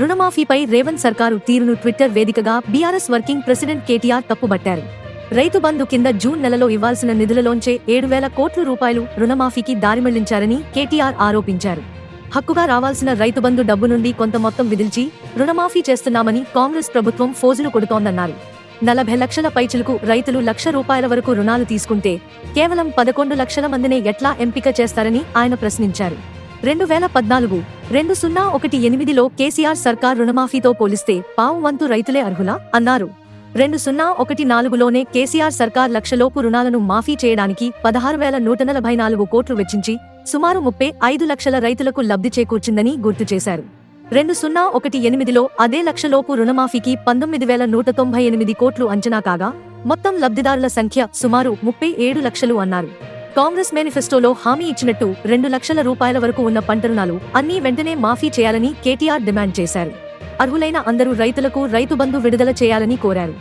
రుణమాఫీపై రేవంత్ సర్కారు తీరును ట్విట్టర్ వేదికగా బీఆర్ఎస్ వర్కింగ్ ప్రెసిడెంట్ కేటీఆర్ తప్పుబట్టారు. రైతు బంధు కింద జూన్ నెలలో ఇవ్వాల్సిన నిధులలోంచే ఏడు వేల కోట్ల రూపాయలు రుణమాఫీకి దారిమళ్ళించారని కేటీఆర్ ఆరోపించారు. హక్కుగా రావాల్సిన రైతు బంధు డబ్బు నుండి కొంత మొత్తం విధిల్చి రుణమాఫీ చేస్తున్నామని కాంగ్రెస్ ప్రభుత్వం ఫోజులు కొడుతోందన్నారు. నలభై లక్షల పైచులకు రైతులు లక్ష రూపాయల వరకు రుణాలు తీసుకుంటే కేవలం పదకొండు లక్షల మందినే ఎట్లా ఎంపిక చేస్తారని ఆయన ప్రశ్నించారు. రెండు వేల పద్నాలుగు రెండు సున్నా ఒకటి ఎనిమిదిలో కేసీఆర్ సర్కార్ రుణమాఫీతో పోలిస్తే పావు వంతు రైతులే అర్హులా? అన్నారు. రెండు సున్నా ఒకటి నాలుగులోనే కేసీఆర్ సర్కార్ లక్షలోపు రుణాలను మాఫీ చేయడానికి పదహారు వేల నూట నలభై నాలుగు కోట్లు వెచ్చించి సుమారు ముప్పై ఐదు లక్షల రైతులకు లబ్ధి చేకూర్చిందని గుర్తు చేశారు. రెండు సున్నా ఒకటి ఎనిమిదిలో అదే లక్షలోపు రుణమాఫీకి పంతొమ్మిది వేల నూట తొంభై ఎనిమిది కోట్లు అంచనా కాగా మొత్తం లబ్ధిదారుల సంఖ్య సుమారు ముప్పై ఏడు లక్షలు అన్నారు. కాంగ్రెస్ మేనిఫెస్టోలో హామీ ఇచ్చినట్టు రెండు లక్షల రూపాయల వరకు ఉన్న పంట రుణాలు అన్నీ వెంటనే మాఫీ చేయాలని కేటీఆర్ డిమాండ్ చేశారు. అర్హులైన అందరూ రైతులకు రైతు బంధు విడుదల చేయాలని కోరారు.